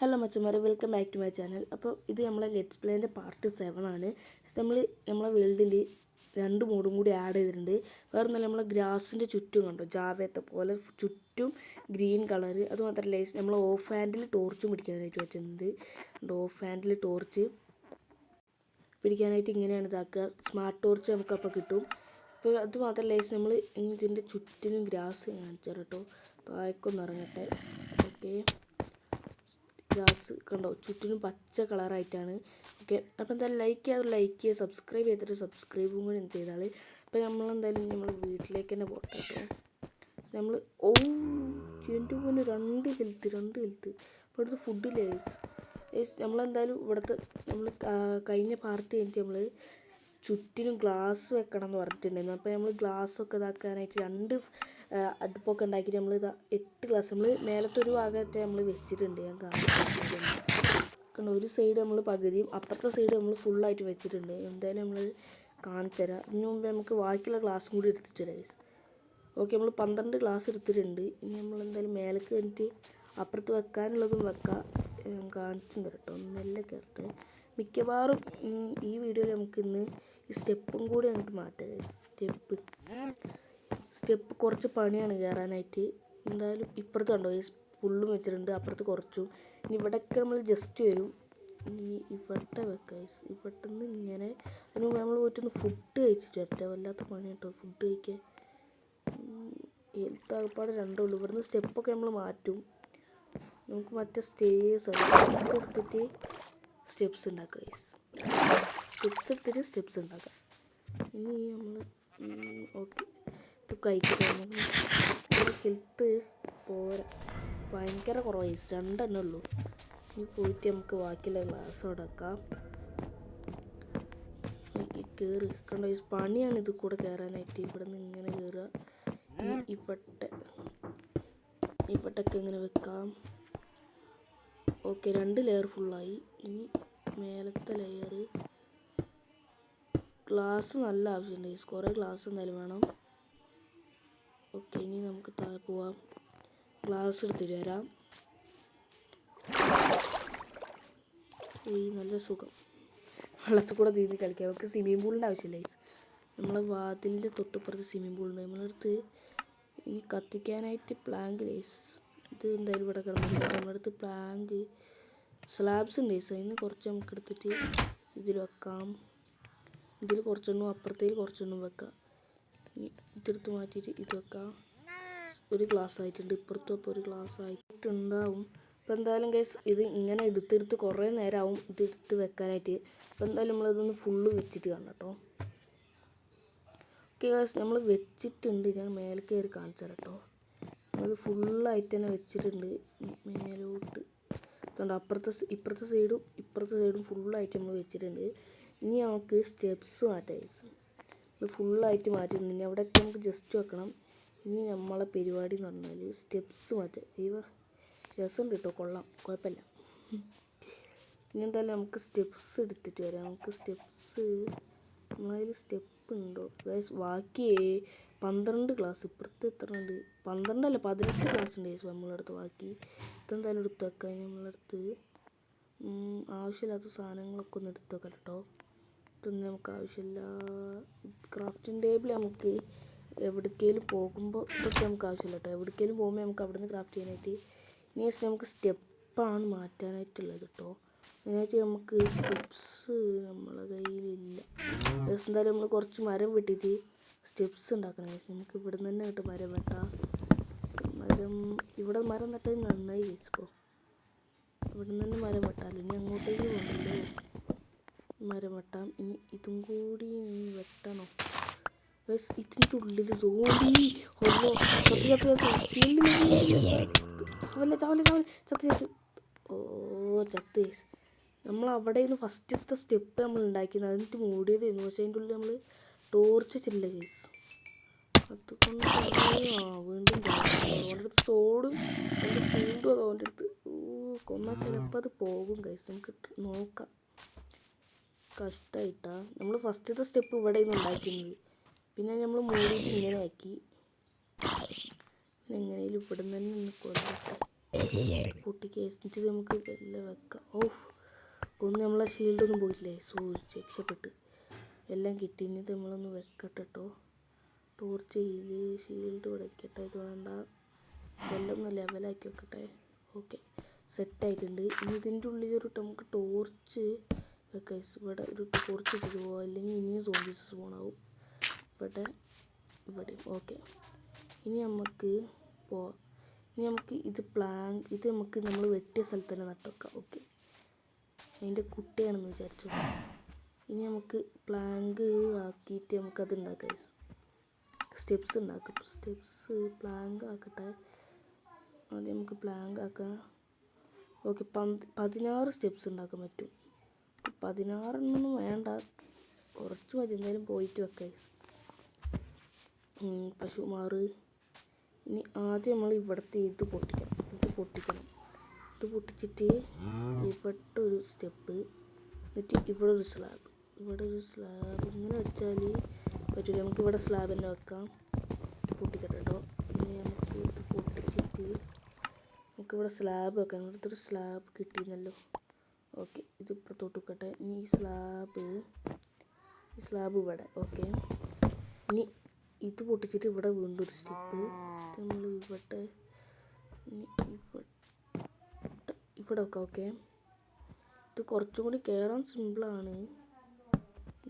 Hello മച്ചന്മാരെ. Welcome back to my channel അപ്പോൾ ഇത് നമ്മളെ ലെറ്റ്സ് പ്ലേന്റെ പാർട്ട് സെവൻ ആണ്. നമ്മൾ നമ്മളെ വേൾഡിൽ രണ്ട് മോഡും കൂടി ആഡ് ചെയ്തിട്ടുണ്ട്. വേറെ ഒന്നല്ല നമ്മളെ ഗ്രാസിന്റെ ചുറ്റും കണ്ടോ? ജാവേത്തെ പോലെ ചുറ്റും ഗ്രീൻ കളർ അതുമാത്രമല്ല നമ്മൾ ഓഫ് ഹാൻഡിൽ ടോർച്ചും പിടിക്കാനായിട്ട് പറ്റുന്നുണ്ട് ഓഫ് ഹാൻഡിൽ ടോർച്ച് പിടിക്കാനായിട്ട് ഇങ്ങനെയാണ് ഇതാക്കുക. സ്മാർട്ട് ടോർച്ച് നമുക്കപ്പോൾ കിട്ടും. അപ്പോൾ അതുമാത്രമല്ല നമ്മൾ ഇതിന്റെ ചുറ്റിനും ഗ്രാസ് കാണിച്ചു കേട്ടോ. താഴേക്കൊന്നിറങ്ങട്ടെ ഓക്കെ ഗ്രാസ് കണ്ടോ ചുറ്റിനും പച്ച കളറായിട്ടാണ് ഓക്കെ അപ്പോൾ എന്തായാലും ലൈക്ക് ചെയ്യാതെ ലൈക്ക് ചെയ്യുക സബ്സ്ക്രൈബ് ചെയ്തിട്ട് സബ്സ്ക്രൈബും കൂടി ചെയ്താൽ അപ്പോൾ നമ്മളെന്തായാലും നമ്മൾ വീട്ടിലേക്ക് തന്നെ പോട്ടെ കേട്ടോ നമ്മൾ ഓ എന്റെ പോലെ രണ്ട് ഹെൽത്ത് രണ്ട് ഹെൽത്ത് അപ്പോൾ ഇവിടുത്തെ ഫുഡ് ലേസ് ഏസ് നമ്മളെന്തായാലും ഇവിടുത്തെ നമ്മൾ കഴിഞ്ഞ പാർട്ടി കഴിഞ്ഞിട്ട് നമ്മൾ ചുറ്റിനും ഗ്ലാസ് വെക്കണം എന്ന് പറഞ്ഞിട്ടുണ്ടായിരുന്നു. അപ്പോൾ നമ്മൾ ഗ്ലാസ് ഒക്കെ ഇതാക്കാനായിട്ട് രണ്ട് അടുപ്പൊക്കെ ഉണ്ടാക്കിയിട്ട് നമ്മൾ ഇതാ എട്ട് ഗ്ലാസ് നമ്മൾ മേലത്തെ ഒരു ഭാഗത്തെ നമ്മൾ വെച്ചിട്ടുണ്ട് ഞാൻ കണ്ടോ ഒരു സൈഡ് നമ്മൾ പകുതിയും അപ്പുറത്തെ സൈഡ് നമ്മൾ ഫുള്ളായിട്ട് വെച്ചിട്ടുണ്ട്. എന്തായാലും നമ്മൾ കാണിച്ചു തരാം ഇതിനു മുമ്പ് നമുക്ക് ബാക്കിയുള്ള ഗ്ലാസ്സും കൂടി എടുത്തിട്ട് ഗൈസ് ഓക്കെ നമ്മൾ പന്ത്രണ്ട് ഗ്ലാസ് എടുത്തിട്ടുണ്ട്. ഇനി നമ്മൾ എന്തായാലും മേലേക്ക് കയറിയിട്ട് അപ്പുറത്ത് വെക്കാനുള്ളതും വെക്കാം. ഞാൻ കാണിച്ചു തരാം കേട്ടോ. മെല്ലെ കയറട്ടെ മിക്കവാറും ഈ വീഡിയോയിൽ നമുക്ക് ഇന്ന് ഈ സ്റ്റെപ്പും കൂടി അങ്ങോട്ട് മാറ്റാം സ്റ്റെപ്പ് സ്റ്റെപ്പ് കുറച്ച് പണിയാണ് കയറാനായിട്ട്. എന്തായാലും ഇപ്പുറത്ത് കണ്ടോ ഈ ഫുള്ളും വെച്ചിട്ടുണ്ട് അപ്പുറത്ത് കുറച്ചും. ഇനി ഇവിടെയൊക്കെ നമ്മൾ ജസ്റ്റ് വരും. ഇനി ഇവിടെ വെക്കാം ഇവിടെ നിന്ന് ഇങ്ങനെ അതിന് നമ്മൾ പോയിട്ടൊന്ന് ഫുഡ് കഴിച്ചിട്ട് വരട്ടെ. വല്ലാത്ത പണി കേട്ടോ ഫുഡ് കഴിക്കാൻ. ഹെൽത്ത് ആകപ്പാട് രണ്ടേ ഉള്ളൂ. ഇവിടുന്ന് സ്റ്റെപ്പൊക്കെ നമ്മൾ മാറ്റും. നമുക്ക് മറ്റേ സ്റ്റേസ് സ്റ്റെപ്സ് എടുത്തിട്ട് സ്റ്റെപ്സ് ഉണ്ടാക്കാം ഗൈസ് സ്റ്റെപ്സ് എടുത്തിട്ട് സ്റ്റെപ്സ് ഉണ്ടാക്കാം. ഇനി നമ്മൾ ഓക്കെ ഇത് കഴിച്ചിട്ട് ഹെൽത്ത് പോരാ ഭയങ്കര കുറവായി. രണ്ടെണ്ണേ ഉള്ളൂ. ഇനി പോയിട്ട് നമുക്ക് ബാക്കിയുള്ള ഗ്ലാസ് അടക്കാം കയറി കണ്ടോ? ഈ പണിയാണ് ഇത് കൂടെ കയറാനായിട്ട് ഇവിടെ നിന്ന് ഇങ്ങനെ കയറുക ഇനി ഇവിടെ ഇവിടൊക്കെ ഇങ്ങനെ വെക്കാം. ഓക്കെ രണ്ട് ലെയർ ഫുള്ളായി ഇനി മേലത്തെ ലെയർ ഗ്ലാസ് നല്ല ആവശ്യമുണ്ട് കുറേ ഗ്ലാസ് എന്തായാലും വേണം. ഓക്കെ ഇനി നമുക്ക് താഴെ പോവാം. ഗ്ലാസ് എടുത്തിട്ട് വരാം. ഈ നല്ല സുഖം. വെള്ളത്തിൽ കൂടെ നീന്തി കളിക്കാം. നമുക്ക് സ്വിമ്മിംഗ് പൂളിന്റെ ആവശ്യമില്ല. നമ്മളെ വാതിലിന്റെ തൊട്ടുപ്പുറത്ത് സ്വിമ്മിംഗ് പൂളുണ്ട് നമ്മളടുത്ത് ഇനി കത്തിക്കാനായിട്ട് പ്ലാങ്ക് ലേസ് ഇത് എന്തായാലും ഇവിടെ കിടന്നില്ല നമ്മളടുത്ത് പ്ലാങ്ക് സ്ലാബ്സ് ഉണ്ട് ലേസ് അതിന് കുറച്ച് നമുക്ക് എടുത്തിട്ട് ഇതിൽ വെക്കാം. ഇതിൽ കുറച്ചെണ്ണം അപ്പുറത്തേക്ക് കുറച്ചെണ്ണം വെക്കാം. ഇതെടുത്ത് മാറ്റിയിട്ട് ഇത് വെക്കാം. ഒരു ഗ്ലാസ് ആയിട്ടുണ്ട്. ഇപ്പുറത്തും അപ്പോൾ ഒരു ഗ്ലാസ് ആയിട്ടുണ്ടാവും. അപ്പോൾ എന്തായാലും ഗൈസ് ഇത് ഇങ്ങനെ എടുത്തെടുത്ത് കുറേ നേരമാവും ഇത് എടുത്ത് വെക്കാനായിട്ട്. അപ്പോൾ എന്തായാലും നമ്മളിതൊന്ന് ഫുള്ള് വെച്ചിട്ട് കാണാം കേട്ടോ. ഓക്കെ ഗൈസ് നമ്മൾ വെച്ചിട്ടുണ്ട്. ഞാൻ മേലെ കയറി കാണിച്ചു തരാം കേട്ടോ. നമ്മളത് ഫുള്ളായിട്ട് തന്നെ വെച്ചിട്ടുണ്ട്. മേലോട്ട്. അതുകൊണ്ട് അപ്പുറത്തെ ഇപ്പുറത്തെ സൈഡും ഇപ്പുറത്തെ സൈഡും ഫുള്ളായിട്ട് നമ്മൾ വെച്ചിട്ടുണ്ട്. ഇനി നമുക്ക് സ്റ്റെപ്സ് മാറ്റാം guys. ഇത് ഫുള്ളായിട്ട് മാറ്റിയിട്ടുണ്ട്. ഇനി അവിടെയൊക്കെ നമുക്ക് ജസ്റ്റ് വെക്കണം. ഇനി നമ്മളെ പരിപാടി എന്ന് പറഞ്ഞാൽ സ്റ്റെപ്സ് മാറ്റാം ഇവ രസം കിട്ടോ. കൊള്ളാം. കുഴപ്പമില്ല. ഇനി എന്തായാലും നമുക്ക് സ്റ്റെപ്സ് എടുത്തിട്ട് വരാം. നമുക്ക് സ്റ്റെപ്സ് നമ്മളതിൽ സ്റ്റെപ്പ് ഉണ്ടോ? ഗൈസ് ബാക്കി പന്ത്രണ്ട് ക്ലാസ് ഇപ്പുറത്ത് എത്ര ഉണ്ട്? പന്ത്രണ്ടല്ല പതിനെട്ട് ക്ലാസ് ഉണ്ട് ഗൈസ് നമ്മളടുത്ത് ബാക്കി ഇതെന്തായാലും എടുത്ത് വെക്കാൻ നമ്മളടുത്ത് ആവശ്യമില്ലാത്ത സാധനങ്ങളൊക്കെ ഒന്ന് എടുത്ത് വെക്കാം കേട്ടോ. ഇതൊന്നും നമുക്ക് ആവശ്യമില്ല. ക്രാഫ്റ്റിംഗ് ടേബിൾ നമുക്ക് എവിടേക്കെങ്കിലും പോകുമ്പോൾ ഇതൊക്കെ നമുക്ക് ആവശ്യമില്ല കേട്ടോ എവിടേക്കെങ്കിലും പോകുമ്പോൾ നമുക്ക് അവിടെ നിന്ന് ക്രാഫ്റ്റ് ചെയ്യാനായിട്ട് ഇനി വെച്ചാൽ നമുക്ക് സ്റ്റെപ്പാണ് മാറ്റാനായിട്ടുള്ളത് കേട്ടോ അതിനായിട്ട് നമുക്ക് സ്റ്റെപ്സ് നമ്മളെ കയ്യിലില്ല. ദിവസം എന്തായാലും നമ്മൾ കുറച്ച് മരം വെട്ടിയിട്ട് സ്റ്റെപ്സ് ഉണ്ടാക്കണം guys. നമുക്ക് ഇവിടെ നിന്ന് തന്നെ കേട്ടോ മരം വെട്ടാം. മരം ഇവിടെ മരം നട്ടത് നന്നായി വെച്ചോ ഇവിടെ നിന്ന് തന്നെ മരം വെട്ടാമല്ലോ ഇനി അങ്ങോട്ടേക്ക് പോകണ്ടല്ലോ? മരം വെട്ടാം. ഇനി ഇതും കൂടി ഇനി വെട്ടണോ. ഇതിന്റെ ഉള്ളിൽ സോംബി ഒന്നോ ചത്ത് ചത്ത് ചത്ത്. ചവല ചവല ചത്ത് ചത്ത്. ഓ ചത്ത് നമ്മൾ അവിടെ നിന്ന് ഫസ്റ്റത്തെ സ്റ്റെപ്പ് നമ്മൾ ഉണ്ടാക്കിയത്. എന്നിട്ട് മൂടിയതായിരുന്നു. പക്ഷേ അതിന്റെ ഉള്ളിൽ നമ്മൾ ടോർച്ച് വെച്ചിട്ടില്ല കേസ് അതുകൊണ്ട് ആ വീണ്ടും അവന്റെ അടുത്ത് സോഡും എന്റെ ഷീൽഡും അത് അവന്റെ അടുത്ത്. ഓ കൊന്നാൽ ചിലപ്പോൾ അത് പോകും കൈസ് നമുക്ക് നോക്കാം. കഷ്ടമായിട്ടാ നമ്മൾ ഫസ്റ്റത്തെ സ്റ്റെപ്പ് ഇവിടെ നിന്ന് ഉണ്ടാക്കുന്നത് പിന്നെ നമ്മൾ മൂടിയിട്ട് ഇങ്ങനെ ആക്കി. പിന്നെ എങ്ങനെയും ഇവിടെ നിന്ന് തന്നെ ഒന്ന് കൊല്ലട്ടെ പൊട്ടിക്കുക എന്നിട്ട് നമുക്ക് എല്ലാം വെക്കാം. ഓഫ് ഒന്ന് നമ്മളെ ഷീൽഡൊന്നും പോയില്ലേ സോ രക്ഷപ്പെട്ട്. എല്ലാം കിട്ടി. ഇനി നമ്മളൊന്ന് വെക്കട്ടെ കേട്ടോ ടോർച്ച് ചെയ്ത് ഷീൽഡ് ഇവിടെ ഇത് വേണ്ട. എല്ലാം ഒന്ന് ലെവലാക്കി വെക്കട്ടെ. ഓക്കെ സെറ്റായിട്ടുണ്ട് ഇനി ഇതിന്റെ ഉള്ളിൽ ഒരു നമുക്ക് ടോർച്ച് വെക്കാം ഇവിടെ ഒരു കുറച്ച് പോവാം. അല്ലെങ്കിൽ ഇനിയും സോംബീസ് സ്പോണാവും ഇവിടെ ഇവിടെ ഓക്കെ ഇനി നമുക്ക് പോവാം ഇനി നമുക്ക് ഇത് പ്ലാൻ ഇത് നമുക്ക് നമ്മൾ വെട്ടിയ സ്ഥലത്ത് തന്നെ നട്ടുവെക്കാം ഓക്കെ അതിന്റെ കുട്ടിയാണെന്ന് വിചാരിച്ചു. ഇനി നമുക്ക് പ്ലാങ്ക് ആക്കിയിട്ട് നമുക്കത് ഉണ്ടാക്കാം സ്റ്റെപ്സ് ഉണ്ടാക്കാം സ്റ്റെപ്സ് പ്ലാങ്ക് ആക്കട്ടെ. ആദ്യം നമുക്ക് പ്ലാങ്ക് ആക്കാം. ഓക്കെ പതിനാറ് സ്റ്റെപ്സ് ഉണ്ടാക്കാൻ പറ്റും. പതിനാറെണ്ണൊന്നും വേണ്ട. കുറച്ച് മതി എന്തായാലും പോയിട്ട് വെക്കാം. പശുമാറ് ഇനി ആദ്യം നമ്മൾ ഇവിടുത്തെ ഇത് പൊട്ടിക്കണം. ഇത് പൊട്ടിക്കണം. ഇത് പൊട്ടിച്ചിട്ട് ഇവിടെ ഒരു സ്റ്റെപ്പ്. എന്നിട്ട് ഇവിടെ ഒരു സ്ലാബ് ഇവിടെ ഒരു സ്ലാബ് ഇങ്ങനെ വെച്ചാൽ പറ്റില്ല നമുക്ക് ഇവിടെ സ്ലാബ് തന്നെ വെക്കാം. പൊട്ടിക്കട്ടെ കേട്ടോ. ഇനി നമുക്ക് ഇത് പൊട്ടിച്ചിട്ട് നമുക്കിവിടെ സ്ലാബ് വെക്കാം. ഇവിടുത്തെ ഒരു സ്ലാബ് കിട്ടിയിരുന്നല്ലോ ഓക്കെ ഇത് ഇപ്പുറത്തോട്ട് വെക്കട്ടെ ഇനി ഈ സ്ലാബ് ഈ സ്ലാബ് ഇവിടെ ഓക്കെ. ഇനി ഇത് പൊട്ടിച്ചിട്ട് ഇവിടെ വീണ്ടും ഒരു സ്റ്റെപ്പ്. നമ്മൾ ഇവിടെ ഇവിടെ ഇവിടെ വെക്കാം ഓക്കെ. ഇത് കുറച്ചും കൂടി കയറാൻ സിമ്പിളാണ്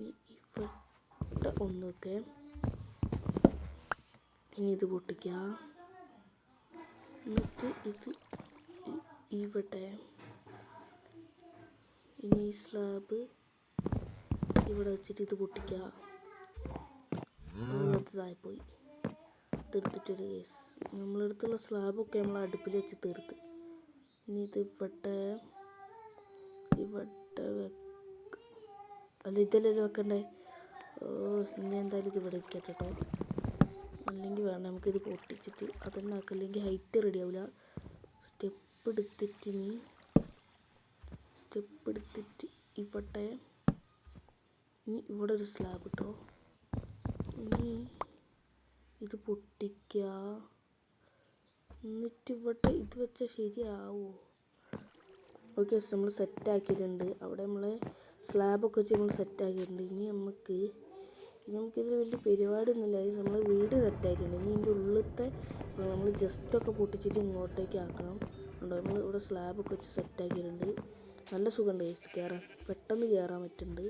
ഇവിടെ ഒന്ന് വെക്കേ ഇനി ഇത് പൊട്ടിക്കുക എന്നിട്ട് ഇത് ഇവിടെ. ഇനി ഈ സ്ലാബ് ഇവിടെ വെച്ചിട്ട് ഇത് പൊട്ടിക്കുക. പോയി തീർത്തിട്ടൊരു കേസ് നമ്മളെടുത്തുള്ള സ്ലാബൊക്കെ നമ്മൾ അടുപ്പിൽ വെച്ച് തീർത്ത്. ഇനി ഇത് ഇവിടെ ഇവിടെ വെക്ക. അല്ല ഇതല്ലല്ലോ വെക്കണ്ടേ? ഇനി എന്തായാലും ഇത് ഇവിടെ ഇരിക്കട്ടെ കേട്ടോ അല്ലെങ്കിൽ വേണ്ട നമുക്കിത് പൊട്ടിച്ചിട്ട് അതന്നെ ഹൈറ്റ് റെഡി ആവില്ല സ്റ്റെപ്പ് എടുത്തിട്ട് ഇനി സ്റ്റെപ്പ് ഇവിടെ ഇനി ഇവിടെ ഒരു സ്ലാബ് ഇട്ടോ. ഇനി ഇത് പൊട്ടിക്കുക എന്നിട്ട് ഇവിടെ ഇത് വെച്ചാൽ ശരിയാവോ? ഓക്കെ നമ്മൾ സെറ്റ് ആക്കിയിട്ടുണ്ട്. അവിടെ നമ്മൾ സ്ലാബൊക്കെ വെച്ച് നമ്മൾ സെറ്റ് ആക്കിയിട്ടുണ്ട്. ഇനി നമുക്ക് ഇനി നമുക്കിതിൽ വലിയ പരിപാടിയൊന്നുമില്ല നമ്മൾ വീട് സെറ്റ് ആക്കിയിട്ടുണ്ട്. ഇനി ഇതിന്റെ ഉള്ളിലത്തെ നമ്മൾ ജസ്റ്റൊക്കെ പൊട്ടിച്ചിട്ട് ഇങ്ങോട്ടേക്ക് ആക്കണം. ഉണ്ടോ നമ്മൾ ഇവിടെ സ്ലാബൊക്കെ വെച്ച് സെറ്റ് ആക്കിയിട്ടുണ്ട്. നല്ല സുഖമുണ്ട് ഗൈസ് കയറാൻ പെട്ടെന്ന് കയറാൻ പറ്റുന്നുണ്ട്.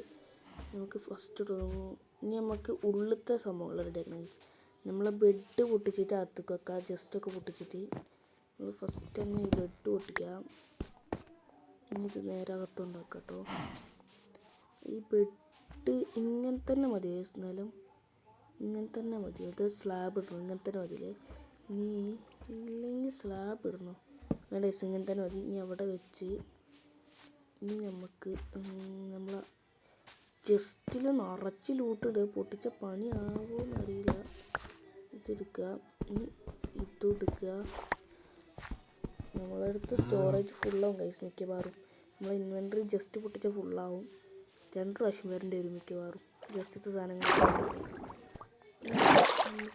നമുക്ക് ഫസ്റ്റ് തുടങ്ങും ഇനി നമുക്ക് ഉള്ളിലത്തെ സംഭവങ്ങൾ റെഡി ആക്കണം ഗൈസ് നമ്മളെ ബെഡ് പൊട്ടിച്ചിട്ട് അകത്തേക്ക് വെക്കുക ജസ്റ്റൊക്കെ പൊട്ടിച്ചിട്ട്. നമ്മൾ ഫസ്റ്റ് തന്നെ ഈ ബെഡ് പൊട്ടിക്കാം. ഇനി ഇത് നേരെ അകത്തുണ്ടാക്കാം കേട്ടോ. ഈ ബെഡ് ഇങ്ങനെ തന്നെ മതി guys. എന്നാലും ഇങ്ങനെ തന്നെ മതി. അത് സ്ലാബ് ഇടണം ഇങ്ങനെ തന്നെ മതിയില്ലേ ഇനി ഇല്ലെങ്കിൽ സ്ലാബ് ഇടണം. വേണ്ട ഇങ്ങനെ തന്നെ മതി. ഇനി അവിടെ വെച്ച് ഇനി നമുക്ക് നമ്മൾ ജസ്റ്റിൽ നിറച്ച് ലൂട്ടിടുക പൊട്ടിച്ച പണി ആവുമെന്ന് അറിയില്ല. ഇതെടുക്കുക ഇനി ഇതും എടുക്കുക നമ്മളടുത്ത് സ്റ്റോറേജ് ഫുള്ളാവും കൈസ് മിക്കവാറും. നമ്മൾ ഇൻവെൻട്രി ജസ്റ്റ് പൊട്ടിച്ച ഫുള്ളാവും രണ്ട് പ്രാവശ്യം വരേണ്ടി വരും മിക്കവാറും. ജസ്റ്റത്തെ സാധനങ്ങൾ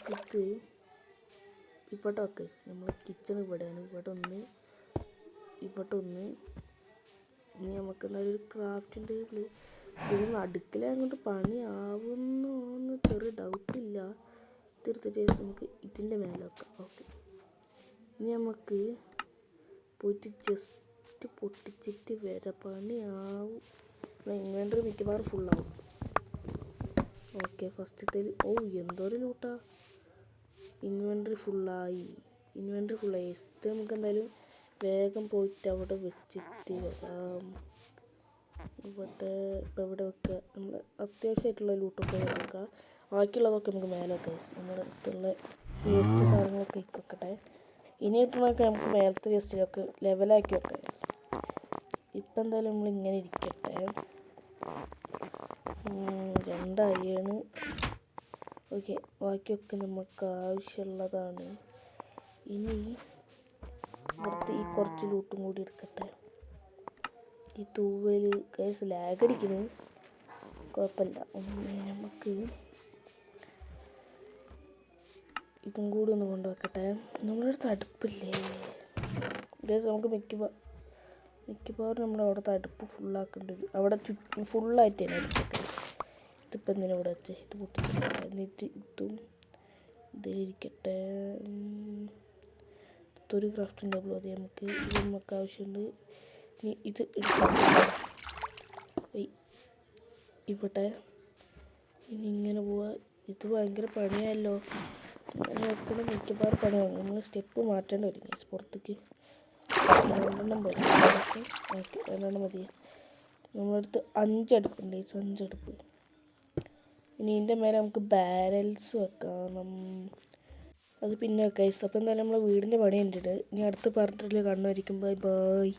നമുക്കിത് ഇവിടെ വെക്കാം നമ്മൾ കിച്ചൺ ഇവിടെയാണ്. ഇവിടെ ഒന്ന് ഇവിടെ ഒന്ന് ഇനി നമുക്ക് എന്തായാലും ഒരു ക്രാഫ്റ്റിന്റെ ടേബിൾ ശരി അടുക്കള അങ്ങോട്ട് പണിയാവുന്നോ എന്ന് ചെറിയ ഡൗട്ടില്ല തീർച്ചയായിട്ടും നമുക്ക് ഇതിന്റെ മേലെ വെക്കാം. ഓക്കെ ഇനി നമുക്ക് പോയിട്ട് ജസ്റ്റ് പൊട്ടിച്ചിട്ട് വരെ പണിയാവും. ഇൻവെന്ററി മിക്കവാറും ഫുള്ളാവും ഓക്കെ ഫസ്റ്റത്തെ ഓ എന്തോരം ലൂട്ടാ ഇൻവെന്ററി ഫുള്ളായി ഇൻവെന്ററി ഫുള്ളായി നമുക്ക് എന്തായാലും വേഗം പോയിട്ട് അവിടെ വെച്ചിട്ട് വരാം ഇവിടെ ഇപ്പം ഇവിടെ വെക്കുക. നമ്മൾ അത്യാവശ്യമായിട്ടുള്ള ലൂട്ടൊക്കെ വെക്കുക. ബാക്കിയുള്ളതൊക്കെ നമുക്ക് മേലെ guys. നമ്മുടെ അടുത്തുള്ള വേസ്റ്റ് സാധനങ്ങളൊക്കെ വെക്കട്ടെ. ഇനി കിട്ടണമൊക്കെ നമുക്ക് മേലത്തെ വേസ്റ്റിലൊക്കെ ലെവലാക്കി വെക്കാം. ഇപ്പം എന്തായാലും നമ്മൾ ഇങ്ങനെ ഇരിക്കട്ടെ. രണ്ടായാണ് ഓക്കെ ബാക്കിയൊക്കെ നമുക്ക് ആവശ്യമുള്ളതാണ്. ഇനി ഇവിടുത്തെ ഈ കുറച്ച് ലൂട്ടും കൂടി എടുക്കട്ടെ. ഈ തൂവൽ കേസ് ലാഗ് അടിക്കുന്നത് കുഴപ്പമില്ല. നമുക്ക് ഇതും കൂടി ഒന്ന് കൊണ്ടുവെക്കട്ടെ. നമ്മളൊരു അടുപ്പില്ലേ കേസ് നമുക്ക് മിക്കവാറും മിക്കവാറും നമ്മൾ അവിടുത്തെ അടുപ്പ് ഫുള്ളാക്കേണ്ടി വരും. അവിടെ ചുറ്റും ഫുള്ളായിട്ട് തന്നെ അടുപ്പൊക്കെ ഇതിപ്പോൾ എന്തിനാ ഇവിടെ വെച്ചേ? ഇത് പൊട്ടിച്ചിട്ട് എന്നിട്ട് ഇതും ഇതിലിരിക്കട്ടെ. ഉം. ക്രാഫ്റ്റ് ക്രാഫ്റ്റിംഗ് അത് നമുക്ക് ഇത് നമുക്ക് ആവശ്യമുണ്ട്. ഇനി ഇത്. ഇവിടെ. ഇനി ഇങ്ങനെ പോവാ. ഇത് ഭയങ്കര പണിയല്ലോ ഇങ്ങനെ വെക്കുന്ന പണിയാണ്. നമ്മൾ സ്റ്റെപ്പ് മാറ്റേണ്ടി വരും guys പുറത്തേക്ക്. രണ്ടെണ്ണം ഓക്കെ രണ്ടെണ്ണം മതി നമ്മളടുത്ത് അഞ്ചടുപ്പുണ്ട് guys, അഞ്ചടുപ്പ്. ഇനി ഇതിന്റെ മേലെ നമുക്ക് ബാരൽസ് വെക്കണം അത് പിന്നെ guys. അപ്പോൾ എന്തായാലും നമ്മളെ വീടിന്റെ പണി കണ്ടിട്ട് ഇനി അടുത്ത പാർട്ടിൽ കാണുമായിരിക്കും ബൈ ബൈ